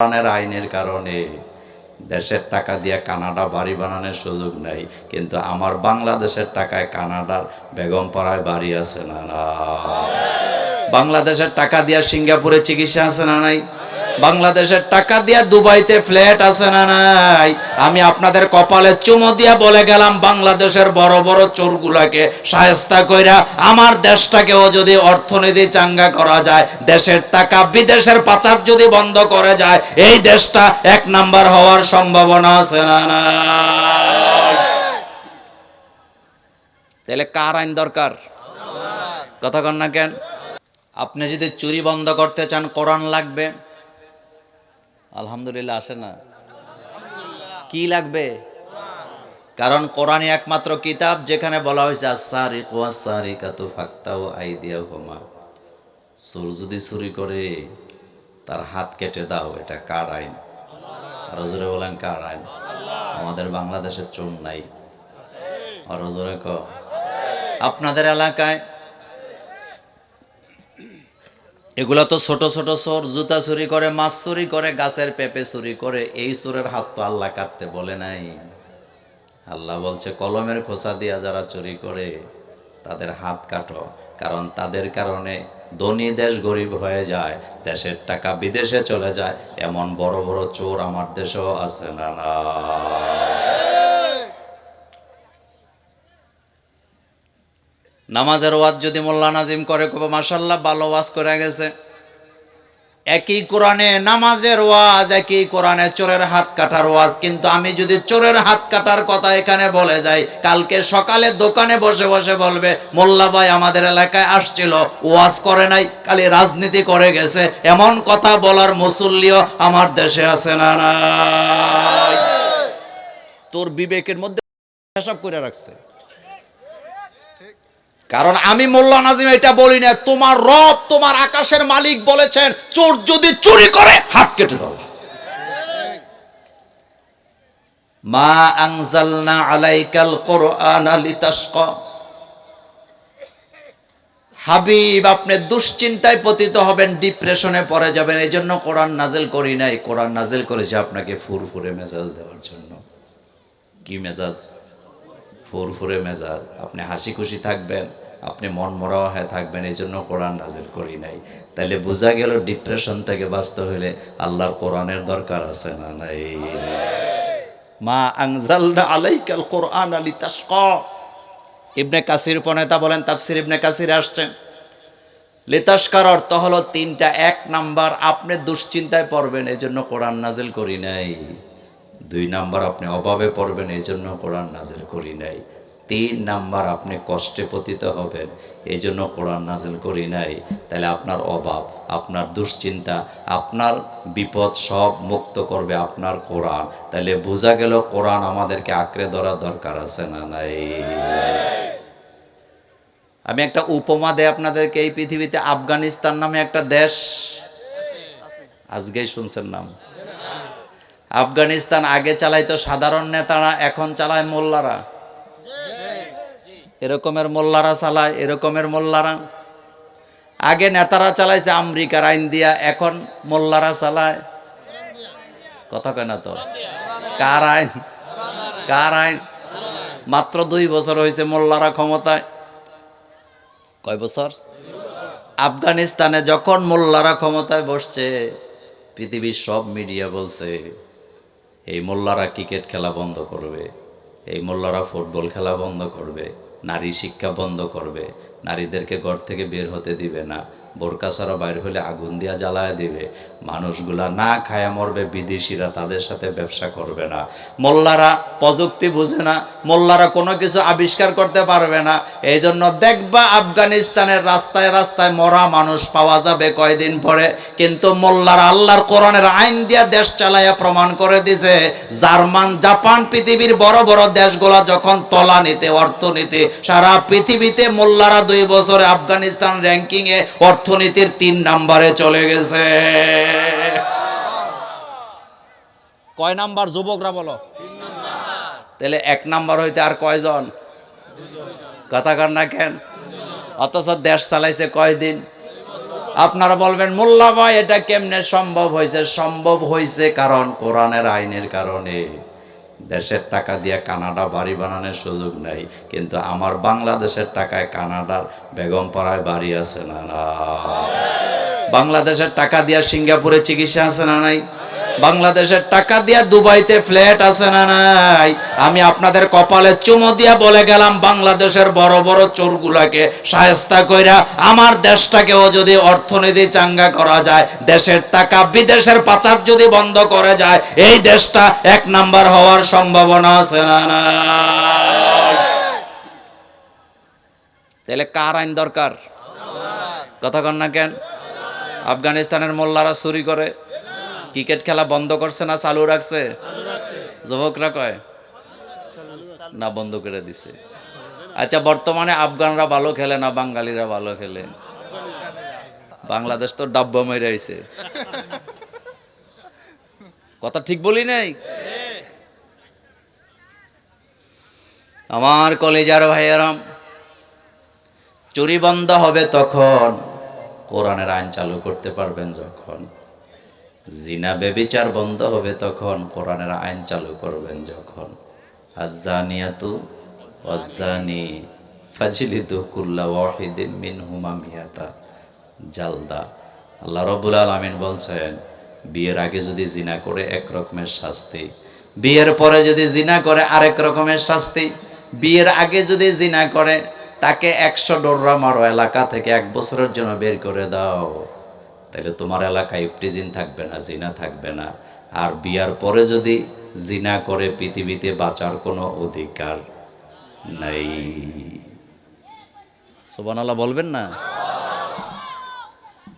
কোরআনের আইনের কারণে দেশের টাকা দিয়ে কানাডা বাড়ি বানানোর সুযোগ নাই, কিন্তু আমার বাংলাদেশের টাকায় কানাডার বেগম পাড়ায় বাড়ি আছে না বাংলাদেশের টাকা দিয়ে সিঙ্গাপুরে চিকিৎসা আছে না নাই? বাংলাদেশের টাকা দিয়া দুবাইতে ফ্ল্যাট আছে না নাই? আমি আপনাদের কপালে চুমো দিয়া বলে গেলাম, বাংলাদেশের বড় বড় চোরগুলাকে সায়স্তা কইরা, আমার দেশটাকেও যদি অর্থনীতি চাঙ্গা করা যায়, দেশের টাকা বিদেশের পাচার যদি বন্ধ করে যায়, এই দেশটা এক নাম্বার হওয়ার সম্ভাবনা আছে না নাই? তাহলে কার আইন দরকার? কথা কন না কেন? আপনি যদি চুরি বন্ধ করতে চান, কোরআন লাগবে। আলহামদুলিল্লাহ আসে না। কি লাগবে? কারণ কোরআনই একমাত্র কিতাব যেখানে বলা হয়েছে আসারি কোয়াসারি কাতু ফাক্তাও আইদিয়া হোমা চোর যদি চুরি করে, তার হাত কেটে দাও, এটা কার আইন? আর জোরে বলেন, কার আইন? আমাদের বাংলাদেশের চোর নাই। আর জোরে ক আপনাদের এলাকায় এগুলো তো ছোট ছোট চোর, জুতা চুরি করে, মাছ চুরি করে, গাছের পেঁপে চুরি করে, এই চোরের হাত তো আল্লাহ কাটতে বলে নাই। আল্লাহ বলছে, কলমের খোসা দিয়া যারা চুরি করে, তাদের হাত কাটো, কারণ তাদের কারণে ধনী দেশ গরিব হয়ে যায়, দেশের টাকা বিদেশে চলে যায়, এমন বড় বড় চোর আমার দেশেও আছে না না। নামাজের ওয়াজ যদি মোল্লা নাজিম করে কবে মাসাল্লাহ ভালো ওয়াজ করে গেছে। একই কোরআনে নামাজের ওয়াজ, একই কোরআনে চোরের হাত কাটার ওয়াজ। কিন্তু আমি যদি চোরের হাত কাটার কথা এখানে বলে যাই, কালকে সকালে দোকানে বসে বসে বলবে, মোল্লা ভাই আমাদের এলাকায় আসছিল, ওয়াজ করে নাই, খালি রাজনীতি করে গেছে। এমন কথা বলার মুসল্লিও আমার দেশে আছে না নাই। তোর বিবেকের মধ্যে হিসাব করে রাখছে। কারণ আমি মোল্লা নাজিম এটা বলি না তোমার রব তোমার আকাশের মালিক বলেছেন, চোর যদি চুরি করে, হাত কেটে দাও। মা আনজালনা আলাইকাল কোরআন হাবিব, আপনি দুশ্চিন্তায় পতিত হবেন, ডিপ্রেশনে পড়ে যাবেন এই জন্য কোরআন নাজেল করি নাই। কোরআন নাজেল করেছে আপনাকে ফুরফুরে মেজাজ দেওয়ার জন্য। কি মেজাজ? ফুরফুরে মেজাজ। আপনি হাসি খুশি থাকবেন, আপনি মন মরা হয়ে থাকবেন এই জন্য কোরআন নাজিল করি নাই। তাইলে বোঝা গেল ডিপ্রেশন থেকে বাঁচতে হইলে আল্লাহর কোরআনের দরকার আছে না নাই? মা আনজালনা আলাইকাল কোরআন আলি তাসকা ইবনে কাসির উপনেতা বলেন, তাফসির ইবনে কাসির আসছেন লিতাস্কার অর্থ হলো তিনটা, এক নাম্বার, আপনি দুশ্চিন্তায় পড়বেন এই জন্য কোরআন নাজিল করি নাই। দুই নাম্বার আপনি অভাবে পড়বেন এই জন্য কোরআন নাজেল করি নাই। তিন নাম্বার আপনি কষ্টে পতিত হবেন এই জন্য কোরআন নাজেল করি নাই। তাহলে আপনার অভাব, আপনার দুশ্চিন্তা, আপনার বিপদ সব মুক্ত করবে আপনার কোরআন। তাহলে বোঝা গেল কোরআন আমাদেরকে আঁকড়ে ধরার দরকার আছে না নাই? আমি একটা উপমা দেয় আপনাদেরকে, এই পৃথিবীতে আফগানিস্তান নামে একটা দেশ। আজকেই শুনছেন নাম। আফগানিস্তান আগে চালাইতো সাধারণ নেতারা, এখন চালায় মোল্লারা। এরকমের মোল্লারা চালায়, এরকমের মোল্লারা। আগে নেতারা চালাইছে আমেরিকার আইন দিয়া এখন মোল্লারা চালায়। কথা কয় না তো? কার আইন? কার আইন? মাত্র দুই বছর হয়েছে মোল্লারা ক্ষমতায়। কয় বছর? আফগানিস্তানে যখন মোল্লারা ক্ষমতায় বসছে, পৃথিবীর সব মিডিয়া বলছে এই মোল্লারা ক্রিকেট খেলা বন্ধ করবে, এই মোল্লারা ফুটবল খেলা বন্ধ করবে, নারী শিক্ষা বন্ধ করবে, নারীদেরকে ঘর থেকে বের হতে দিবে না, বোরকা ছাড়া বাইর হলে আগুন দিয়া জ্বালায় দিবে, মানুষগুলা না খায়া মরবে বিদেশিরা তাদের সাথে ব্যবসা করবে না। মোল্লারা প্রযুক্তি বুঝে না মোল্লারা কোনো কিছু আবিষ্কার করতে পারবে না। এই জন্য দেখবা আফগানিস্তানের রাস্তায় রাস্তায় মরা মানুষ পাওয়া যাবে কয়দিন পরে। কিন্তু মোল্লারা আল্লাহর কোরআনের আইন দিয়া দেশ চালাইয়া প্রমাণ করে দিছে, জার্মান, জাপান পৃথিবীর বড় বড় দেশগুলা যখন তলানিতে, অর্থনীতি, সারা পৃথিবীতে মোল্লারা দুই বছরে আফগানিস্তান র্যাঙ্কিংয়ে অর্থনীতির তিন নাম্বারে চলে গেছে। কয় নাম্বার যুবকরা বলো? তাহলে এক নাম্বার হইতে আর কয়জন? কথা কার না কেন? অথচ দেশ চালাইছে কয়দিন? আপনারা বলবেন, মোল্লা ভাই, এটা কেমনে সম্ভব হয়েছে? সম্ভব হয়েছে কারণ কোরআনের আইনের কারণে। দেশের টাকা দিয়ে কানাডা বাড়ি বানানোর সুযোগ নাই, কিন্তু আমার বাংলাদেশের টাকায় কানাডার বেগম পাড়ায় বাড়ি আছে না না বাংলাদেশের টাকা দিয়া সিঙ্গাপুরে চিকিৎসা আছে না নাই? বাংলাদেশের টাকা দিয়া দুবাইতে ফ্ল্যাট আছে না নাই? আমি আপনাদের কপালে চুমো দিয়া বলে গেলাম, বাংলাদেশের বড় বড় চোরগুলাকে সায়স্তা কইরা, আমার দেশটাকেও যদি অর্থনীতি চাঙ্গা করা যায়, দেশের টাকা বিদেশের পাচার যদি বন্ধ করে যায়, এই দেশটা এক নাম্বার হওয়ার সম্ভাবনা আছে না নাই? তাহলে কার আইন দরকার? কথা কন না কেন? আফগানিস্তানের মোল্লারা চুরি করে। ক্রিকেট খেলা বন্ধ করছে না চালু রাখছে? যুবকরা কয়, না, বন্ধ করে দিছে। আচ্ছা বর্তমানে আফগানরা ভালো খেলে না বাঙালিরা ভালো খেলে? বাংলাদেশ তো ডাব্বা মেরে কথা ঠিক বলি নাই? আমার কলেজার ভাইয়েরাম, চুরি বন্ধ হবে তখন কোরআনের আইন চালু করতে পারবেন যখন। জিনা বেবিচার বন্ধ হবে তখন কোরআনের আইন চালু করবেন যখন। আজানিয়াতু অজানি ফাজিলিতু কুল্লা ওয়াহিদিন মিনহুমা মিয়াতা জালদা। আল্লাহ রবুল আলমিন বলছেন, বিয়ের আগে যদি জিনা করে এক রকমের শাস্তি, বিয়ের পরে যদি জিনা করে আরেক রকমের শাস্তি, বিয়ের আগে যদি জিনা করে তাকে একশো ডোররা মারো এলাকা থেকে এক বছরের জন্য বের করে দাও। তাহলে তোমার এলাকায় প্রিজিন থাকবে না, জিনা থাকবে না। আর বিয়ার পরে যদি জিনা করে, পৃথিবীতে বাঁচার কোনো অধিকার নাই। সোবানাল্লাহ বলবেন না?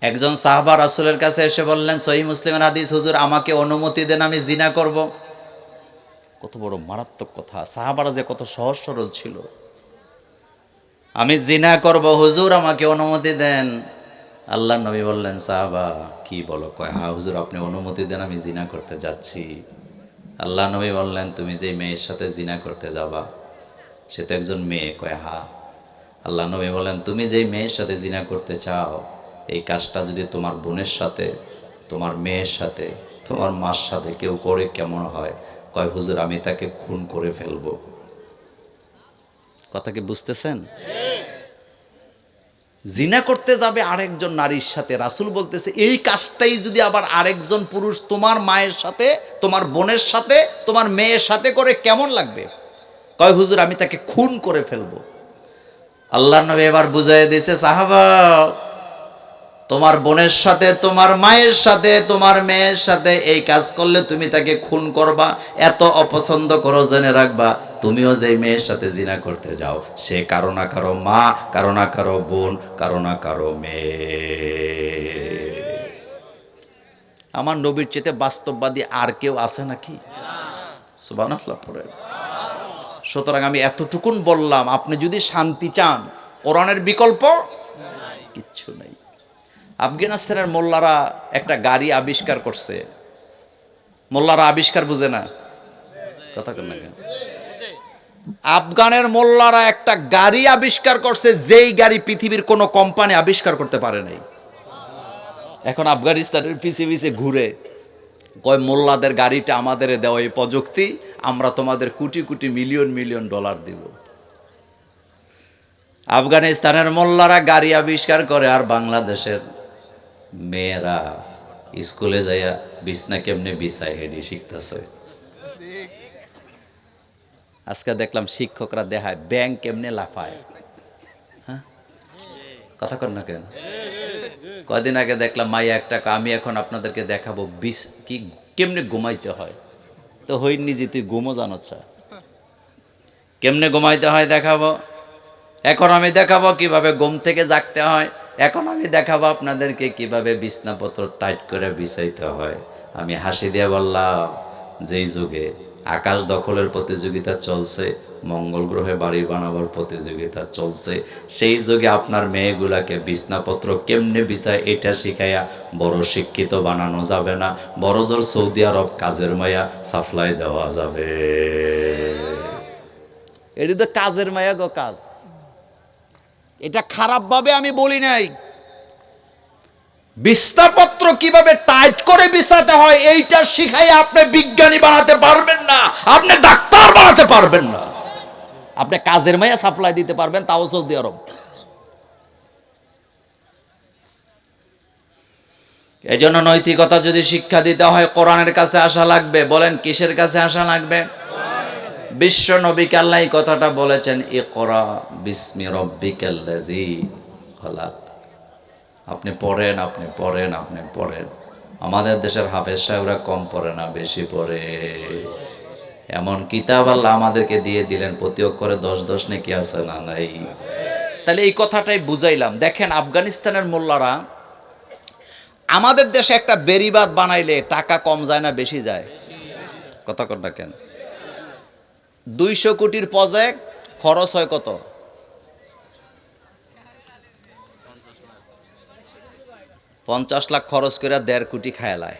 একজন সাহাবা রাসুলের কাছে এসে বললেন সহি মুসলিমের হাদিস, হুজুর, আমাকে অনুমতি দেন, আমি জিনা করব। কত বড় মারাত্মক কথা। সাহাবারা যে কত সহজ সরল ছিল। আমি জিনা করব, হুজুর, আমাকে অনুমতি দেন। আল্লাহ নবী বললেন, সাহাবা, কি বলো? কয় হ্যাঁ হুজুর, আপনি অনুমতি দেন, আমি জিনা করতে যাচ্ছি। আল্লাহ নবী বললেন, তুমি যে মেয়ের সাথে জিনা করতে যাবা, সে তো একজন মেয়ে। কয় হা আল্লাহ নবী বলেন তুমি যেই মেয়ের সাথে জিনা করতে চাও, এই কাজটা যদি তোমার বোনের সাথে, তোমার মেয়ের সাথে, তোমার মার সাথে কেউ করে কেমন হয়? কয়, হুজুর, আমি তাকে খুন করে ফেলব। কথা কি বুঝতেছেন? জিনা করতে যাবে আরেকজন নারীর সাথে। রাসুল বলতেছে, এই কাজটাই যদি আবার আরেকজন পুরুষ তোমার মায়ের সাথে, তোমার বোনের সাথে, তোমার মেয়ের সাথে করে, কেমন লাগবে? কয়, হুজুর, আমি তাকে খুন করে ফেলব। আল্লাহ নবী এবার বুঝাই দিয়েছে সাহাবা তোমার বোনের সাথে, তোমার মায়ের সাথে, তোমার মেয়ের সাথে এই কাজ করলে তুমি তাকে খুন করবা, এত অপছন্দ করো জেনে রাখবা, তুমিও যে মেয়ের সাথে জিনা করতে যাও, সে কারও না কারও মা, কারও না কারও বোন, কারও না কারও মেয়ে। আমার নবীর চেতে বাস্তববাদী আর কেউ আছে নাকি? সুতরাং আমি এতটুকুন বললাম, আপনি যদি শান্তি চান, কোরআনের বিকল্প? কিচ্ছু নেই। আফগানিস্তানের মোল্লারা একটা গাড়ি আবিষ্কার করছে। মোল্লারা আবিষ্কার বুঝে না? কথা কেন? আফগানের মোল্লারা একটা গাড়ি আবিষ্কার করছে, যেই গাড়ি পৃথিবীর কোনো কোম্পানি আবিষ্কার করতে পারে নাই। এখন আফগানিস্তানের পিছে পিছে ঘুরে কয়, মোল্লাদের গাড়িটা আমাদের দেওয়া এই প্রযুক্তি, আমরা তোমাদের crore crore million million dollar দিব। আফগানিস্তানের মোল্লারা গাড়ি আবিষ্কার করে আর বাংলাদেশের মেয়েরা স্কুলে যাইয়া বিছনা কেমনে বিছায় হেডি শিখতেছে। আজকে দেখলাম শিক্ষকরা দেখায় ব্যাংক কেমনে লাফায়। হ্যাঁ? কথা কর না কেন? কদিন আগে দেখলাম মাই একটা আমি এখন আপনাদেরকে দেখাবো বিষ কি কেমনে ঘুমাইতে হয়। তো হই নিজে তুই ঘুমো জানোচ্ছা কেমনে ঘুমাইতে হয় দেখাবো? এখন আমি দেখাবো কীভাবে ঘুম থেকে জাগতে হয়। এখন আমি দেখাবো আপনাদেরকে কীভাবে বিছনাপত্র টাইট করে বিছাইতে হয়। আমি হাসি দিয়ে বললাম, যেই যুগে আকাশ দখলের প্রতিযোগিতা চলছে, মঙ্গল গ্রহে বাড়ি বানাবার প্রতিযোগিতা চলছে, সেই যুগে আপনার মেয়েগুলাকে বিছনাপত্র কেমনে বিছায় এটা শিখাইয়া বড় শিক্ষিত বানানো যাবে না, বড় জোর সৌদি আরব কাজের মায়া সাপ্লাই দেওয়া যাবে। এটি তো কাজের মায়া গো কাজ। এটা খারাপভাবে আমি বলি নাই। বিস্তারপত্র কীভাবে টাইট করে বিছাতে হয়, এইটা শিখাই আপনি বিজ্ঞানী বানাতে পারবেন না, আপনি ডাক্তার বানাতে পারবেন না। আপনি কাজের মেয়ে সাপ্লাই দিতে পারবেন, তাও সৌদি আরব। এই জন্য নৈতিকতা যদি শিক্ষা দিতে হয়, কোরআনের কাছে আসা লাগবে, বলেন কিসের কাছে আসা লাগবে? বিশ্ব নবীকে আল্লাহ এই কথাটা বলেছেন এ করা বিস্মি আপনি পড়েন আপনি পড়েন আপনি পড়েন। আমাদের দেশের হাফেজ সাহেবরা কম পড়ে না, বেশি পড়ে। এমন কিতাব আল্লাহ আমাদেরকে দিয়ে দিলেন প্রতি অক্ষরে দশ দশ নাকি আছে না নাই? তাহলে এই কথাটাই বুঝাইলাম। দেখেন, আফগানিস্তানের মোল্লারা আমাদের দেশে একটা বেরিবাদ বানাইলে টাকা কম যায় না, বেশি যায়? কথা কথা কেন? দুইশো কোটির প্রজেক্ট খরচ হয় কত? পঞ্চাশ লাখ খরচ করে দেড় কোটি খায়ালায়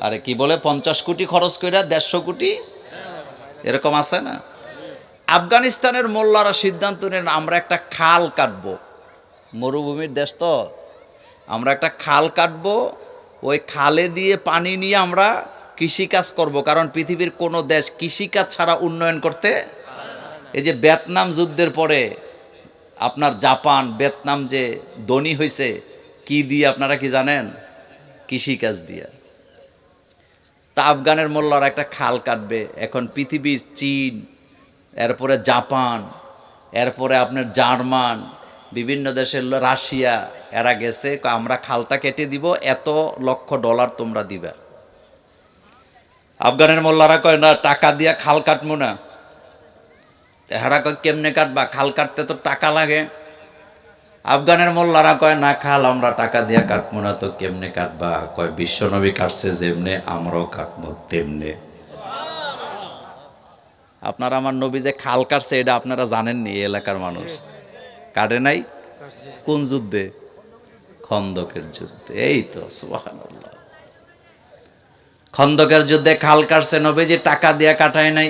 আরে কি বলে? পঞ্চাশ কোটি খরচ করে দেড়শো কোটি? এরকম আছে না? আফগানিস্তানের মোল্লারা সিদ্ধান্ত নেন, আমরা একটা খাল কাটবো। মরুভূমির দেশ তো। আমরা একটা খাল কাটবো, ওই খালে দিয়ে পানি নিয়ে আমরা কৃষিকাজ করব, কারণ পৃথিবীর কোনো দেশ কৃষিকাজ ছাড়া উন্নয়ন করতে এই যে ভিয়েতনাম যুদ্ধের পরে আপনার জাপান, ভিয়েতনাম যে ধনী হয়েছে কি দিয়ে আপনারা কি জানেন? কৃষিকাজ দিয়ে। তা আফগানের মোল্লার একটা খাল কাটবে, এখন পৃথিবীর চীন, এরপরে জাপান, এরপরে আপনার জার্মান, বিভিন্ন দেশের রাশিয়া, এরা গেছে, আমরা খালটা কেটে দিব, এত লক্ষ ডলার তোমরা দিবা। আফগানের মোল্লারা কয় না টাকা দিয়া খাল কাটবো না। হেরা কয় কেমনে কাটবা? খাল কাটতে তো টাকা লাগে। আফগানের মোল্লারা কয় না খাল আমরা টাকা দিয়া কাটবো না তো কেমনে কাটবা? কয় বিশ্বনবী কাটছে যেমনে আমরাও কাটবো তেমনে। আপনারা আমার নবী যে খাল কাটছে এটা আপনারা জানেননি এই এলাকার মানুষ। কাটে নাই? কোন যুদ্ধে? খন্দকের যুদ্ধে। এই তো সুবহানাল্লাহ। খন্দকের যুদ্ধে খাল কাটছে নবী যে টাকা দিয়ে কাটায় নাই।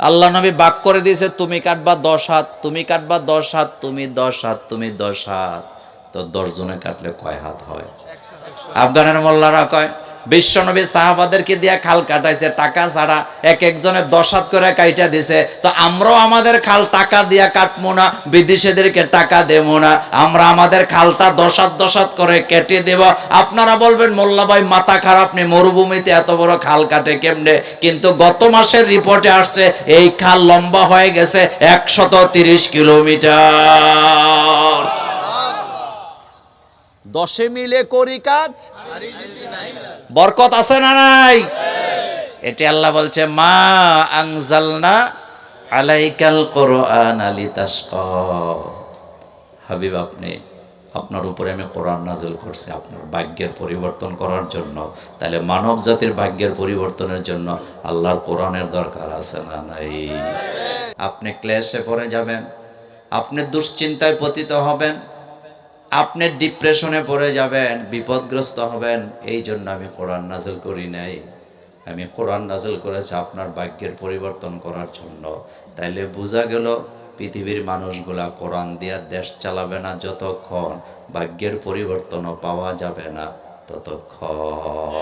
আল্লাহ নবী বাক করে দিয়েছে, তুমি কাটবা দশ হাত, তুমি কাটবা দশ হাত, তুমি দশ হাত, তুমি দশ হাত। তো দশ জনে কাটলে কয় হাত হয়? আফগানের মোল্লারা কয় বিশ্বনবী সাহাবাদেরকে দিয়া খাল কাটাইছে, টাকা ছাড়া এক একজনের দশ হাত করে কাইটা দিছে। তো আমরাও আমাদের খাল টাকা দিয়া কাটবো না, বিদেশিদেরকে টাকা দেবো না। আমরা আমাদের খালটা দশ হাত দশ হাত করে কেটে দেব। আপনারা বলবেন, মোল্লা ভাই, মাথা খারাপ নেই মরুভূমিতে এত বড় খাল কাটে কেমনে? কিন্তু গত মাসের রিপোর্টে আসছে, এই খাল লম্বা হয়ে গেছে একশত তিরিশ কিলোমিটার। দশে মিলে করি কাজ বরকত আছে না নাই? এটি আল্লাহ বলছে, মা আংজালনা আলাইকাল কোরআন আলি হাবিব, আপনি, আপনার উপরে আমি কোরআন নাজিল করছি, আপনার ভাগ্যের পরিবর্তন করার জন্য। তাহলে মানব জাতির ভাগ্যের পরিবর্তনের জন্য আল্লাহর কোরআনের দরকার আছে না নাই? আপনি ক্লেশে পড়ে যাবেন, আপনি দুশ্চিন্তায় পতিত হবেন আপনি ডিপ্রেশনে পড়ে যাবেন, বিপদগ্রস্ত হবেন, এই জন্য আমি কোরআন নাজল করি নাই। আমি কোরআন নাজল করেছি আপনার ভাগ্যের পরিবর্তন করার জন্য। তাইলে বোঝা গেল, পৃথিবীর মানুষগুলা কোরআন দিয়া দেশ চালাবে না যতক্ষণ ভাগ্যের পরিবর্তনও পাওয়া যাবে না ততক্ষণ।